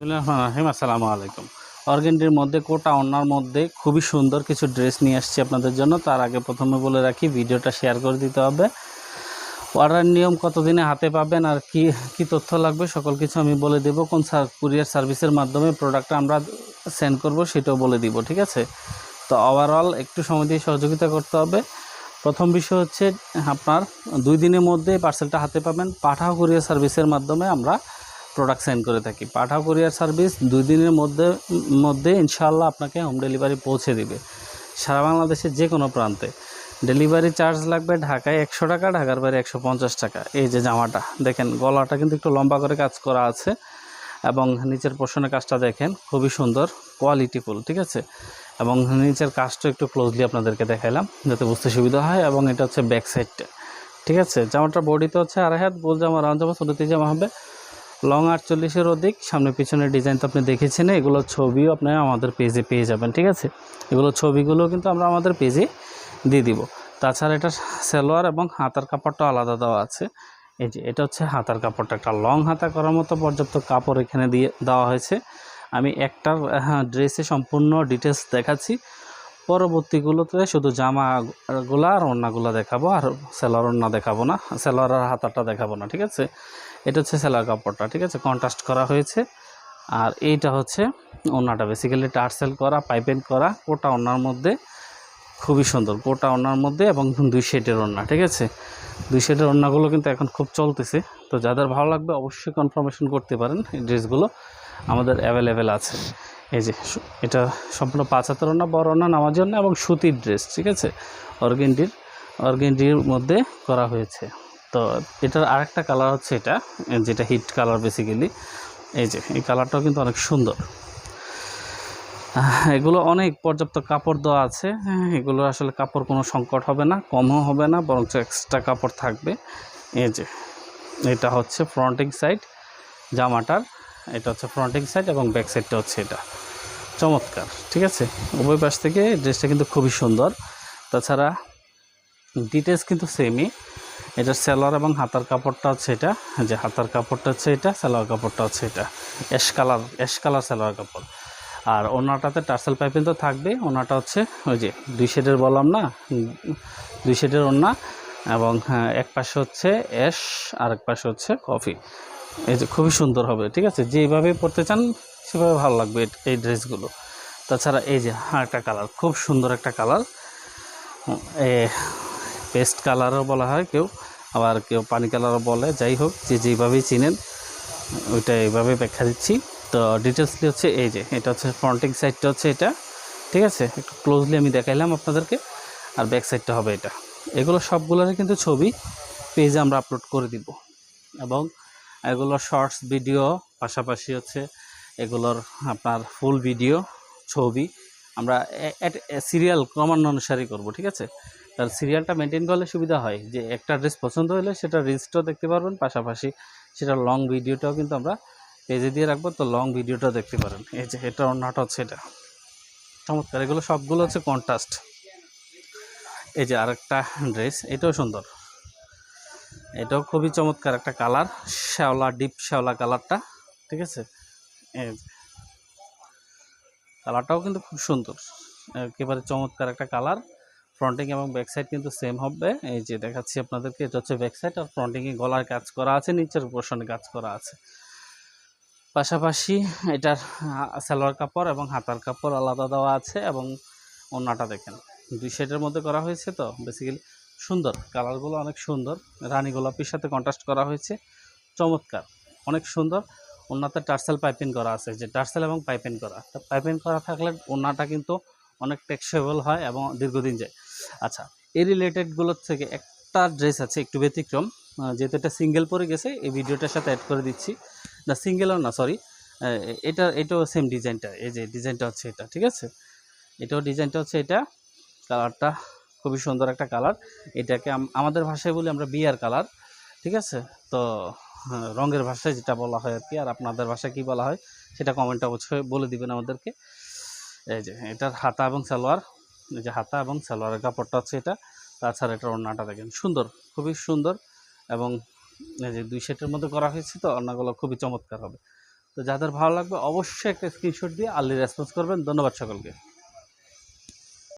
রহিম, আসসালামু আলাইকুম। অর্গেন্ডির মধ্যে, কোটা অন্যার মধ্যে খুবই সুন্দর কিছু ড্রেস নিয়ে আসছি আপনাদের জন্য। তার আগে প্রথমে বলে রাখি, ভিডিওটা শেয়ার করে দিতে হবে। অর্ডার নিয়ম কতদিনে হাতে পাবেন আর কি কি তথ্য লাগবে সকল কিছু আমি বলে দেবো। কোন কুরিয়ার সার্ভিসের মাধ্যমে প্রোডাক্টটা আমরা সেন্ড করব সেটাও বলে দিব, ঠিক আছে? তো ওভারঅল একটু সময় দিয়ে সহযোগিতা করতে হবে। প্রথম বিষয় হচ্ছে, আপনার দুই দিনের মধ্যে পার্সেলটা হাতে পাবেন। পাঠাও কুরিয়ার সার্ভিসের মাধ্যমে আমরা প্রোডাক্ট সেন্ড করে থাকি। পাঠাও কুরিয়ার সার্ভিস দুই দিনের মধ্যে মধ্যে ইনশাআল্লাহ আপনাকে হোম ডেলিভারি পৌঁছে দিবে। সারা বাংলাদেশের যে কোনো প্রান্তে। ডেলিভারি চার্জ লাগবে ঢাকায় একশো টাকা, ঢাকার বাইরে একশো পঞ্চাশ টাকা। এই যে জামাটা, দেখেন গলাটা কিন্তু একটু লম্বা করে কাজ করা আছে এবং নিচের পোষণের কাজটা দেখেন খুবই সুন্দর কোয়ালিটিফুল ঠিক আছে? এবং নিচের কাজটা একটু ক্লোজলি আপনাদেরকে দেখাইলাম যাতে বুঝতে সুবিধা হয় এবং এটা হচ্ছে ব্যাক সাইডটা ঠিক আছে? জামাটা বডিতে হচ্ছে আড়াই হাত, গোল জামা, রাউন্ড জামা ছোটোতে জামা হবে। লং আটচল্লিশের অধিক সামনে পিছনের ডিজাইন তো আপনি দেখেছেন এগুলো ছবিও আপনি আমাদের পেজে পেয়ে যাবেন ঠিক আছে? এগুলো ছবিগুলো কিন্তু আমরা আমাদের পেজে দিয়ে দিব। তাছাড়া এটা সালোয়ার এবং হাতার কাপড়টা আলাদা দেওয়া আছে। এই যে এটা হচ্ছে হাতার কাপড়টা একটা লং হাতা করার মতো পর্যাপ্ত কাপড় এখানে দিয়ে দেওয়া হয়েছে। আমি একটার হ্যাঁ, ড্রেসে সম্পূর্ণ ডিটেলস দেখাচ্ছি। পরবর্তীগুলোতে শুধু জামাগুলো আর ওড়নাগুলো দেখাবো আর সেলার ওড়না দেখাবো না সেলার আর হাতারটা দেখাবো না ঠিক আছে? এটা হচ্ছে সেলার কাপড়টা, ঠিক আছে? কন্ট্রাস্ট করা হয়েছে। আর এইটা হচ্ছে ওড়নাটা বেসিক্যালি টার্সেল করা পাইপেন করা কোটা ওড়নার মধ্যে খুবই সুন্দর। কোটা ওড়নার মধ্যে এবং দুই শেডের ওড়না ঠিক আছে? দুই শেডের ওড়নাগুলো কিন্তু এখন খুব চলতেছে। তো যাদের ভালো লাগবে অবশ্যই কনফার্মেশন করতে পারেন এই ড্রেসগুলো। আমাদের অ্যাভেলেবেল আছে। এই যে এটা সম্পূর্ণ পাঁচ হাতের ওড়না বড় ওড়না নামার জন্য এবং সুতির ড্রেস, ঠিক আছে? অর্গেন্ডির অর্গেন্ডির মধ্যে করা হয়েছে। তো এটার আরেকটা কালার হচ্ছে এটা যেটা হিট কালার বেসিক্যালি এই যে এই কালারটাও কিন্তু অনেক সুন্দর। এগুলো অনেক পর্যাপ্ত কাপড় দেওয়া আছে। হ্যাঁ, এগুলো আসলে কাপড় কোনো সংকট হবে না কমও হবে না বরঞ্চ এক্সট্রা কাপড় থাকবে। এই যে এটা হচ্ছে ফ্রন্টিং সাইড জামাটার। এটা হচ্ছে ফ্রন্টিং সাইড এবং ব্যাক সাইডটা হচ্ছে এটা। চমৎকার ঠিক আছে? উভয় পাশ থেকে ড্রেসটা কিন্তু খুবই সুন্দর। তাছাড়া ডিটেলস কিন্তু সেমই এটা সেলোয়ার এবং হাতার কাপড়টা হচ্ছে এটা। যে হাতার কাপড়টা হচ্ছে এটা সেলোয়ার কাপড়টা হচ্ছে এটা। Ash colour ash colour salwar কাপড়। আর ওনাটাতে টার্সেল পাইপিং তো থাকবে। ওনাটা হচ্ছে ওই যে দুই শেডের বললাম না? দুই শেডের ওনা এবং হ্যাঁ, এক পাশে হচ্ছে অ্যাশ আর এক পাশে হচ্ছে কফি। এই যে খুবই সুন্দর হবে ঠিক আছে? যেভাবে পড়তে চান সেভাবে ভালো লাগবে এই ড্রেসগুলো। তাছাড়া এই যে হ্যাঁ একটা কালার খুব সুন্দর একটা কালার। পেস্ট কালারও বলা হয় কেউ, আবার কেউ পানি কালারও বলে। যাই হোক, যে যেভাবেই চিনেন, ওইটা এইভাবে ব্যাখ্যা দিচ্ছি। তো ডিটেলসলি হচ্ছে এই যে, এটা হচ্ছে ফ্রন্টিং সাইডটা হচ্ছে এটা, ঠিক আছে? একটু ক্লোজলি আমি দেখাইলাম আপনাদেরকে, আর ব্যাক সাইডটা হবে এটা। এগুলো সবগুলোরই কিন্তু ছবি পেজে আমরা আপলোড করে দিব। এবং এগুলো শর্টস ভিডিও পাশাপাশি হচ্ছে এগুলোর আপনার ফুল ভিডিও ছবি, আমরা সিরিয়াল ক্রমানুসারী করব, ঠিক আছে? তার সিরিয়ালটা মেনটেন করলে সুবিধা হয়। যে একটা ড্রেস পছন্দ হলে সেটা রিলসটাও দেখতে পারবেন, পাশাপাশি সেটা লং ভিডিওটাও কিন্তু আমরা পেজে দিয়ে রাখব। তো লং ভিডিওটাও দেখতে পারেন। এই যে এটা অন্যটা হচ্ছে এটা। চমৎকার, এগুলো সবগুলো হচ্ছে কন্ট্রাস্ট এই যে আরেকটা ড্রেস এটাও সুন্দর। এটাও খুবই চমৎকার একটা কালার শ্যাওলা ডিপ শ্যাওলা কালারটা ঠিক আছে? কালারটাও কিন্তু খুব সুন্দর। একেবারে চমৎকার একটা কালার ফ্রন্টিং এবং ব্যাক সাইড কিন্তু সেম হবে। এই যে দেখাচ্ছি আপনাদেরকে, এটা হচ্ছে ব্যাক সাইড। আর ফ্রন্টিংয়ে গলার কাজ করা আছে, নিচের পোর্শনে কাজ করা আছে। পাশাপাশি এটার সালোয়ার কাপড় এবং হাতার কাপড় আলাদা দেওয়া আছে এবং ওড়নাটা দেখেন। দুই শেডের মধ্যে করা হয়েছে তো বেসিক্যালি সুন্দর। কালারগুলো অনেক সুন্দর। রানী গোলাপির সাথে কন্ট্রাস্ট করা হয়েছে। চমৎকার। অনেক সুন্দর। ওনাতে টার্সেল পাইপিং করা আছে, যে টার্সেল এবং পাইপিং করা। পাইপিং করা থাকলে ওনাটা কিন্তু অনেক টেক্সেবল হয় এবং দীর্ঘদিন যায়। আচ্ছা এই রিলেটেডগুলোর থেকে একটা ড্রেস আছে একটু ব্যতিক্রম যেহেতু এটা সিঙ্গেল পরে গেছে এই ভিডিওটার সাথে অ্যাড করে দিচ্ছি। না সিঙ্গেলও না সরি এটা এটাও সেম ডিজাইনটা এই যে ডিজাইনটা হচ্ছে এটা ঠিক আছে? এটাও ডিজাইনটা হচ্ছে এটা কালারটা খুবই সুন্দর একটা কালার এটাকে আমাদের ভাষায় বলি আমরা বিয়ার কালার ঠিক আছে? তো হ্যাঁ, রঙের ভাষায় যেটা বলা হয় আর কি আর আপনাদের ভাষায় কী বলা হয় সেটা কমেন্টে অবশ্যই বলে দিবেন আমাদেরকে। এই যে এটার হাতা এবং সালোয়ার যে হাতা এবং সালোয়ারের কাপড়টা হচ্ছে এটা। তাছাড়া এটার ওড়নাটা দেখেন, সুন্দর, খুবই সুন্দর এবং যে দুই সেটের মধ্যে করা হয়েছে তো, ওড়নাগুলো খুবই চমৎকার হবে। তো যাদের ভালো লাগবে অবশ্যই একটা স্ক্রিনশট দিয়ে আর্লি রেসপন্স করবেন। ধন্যবাদ সকলকে।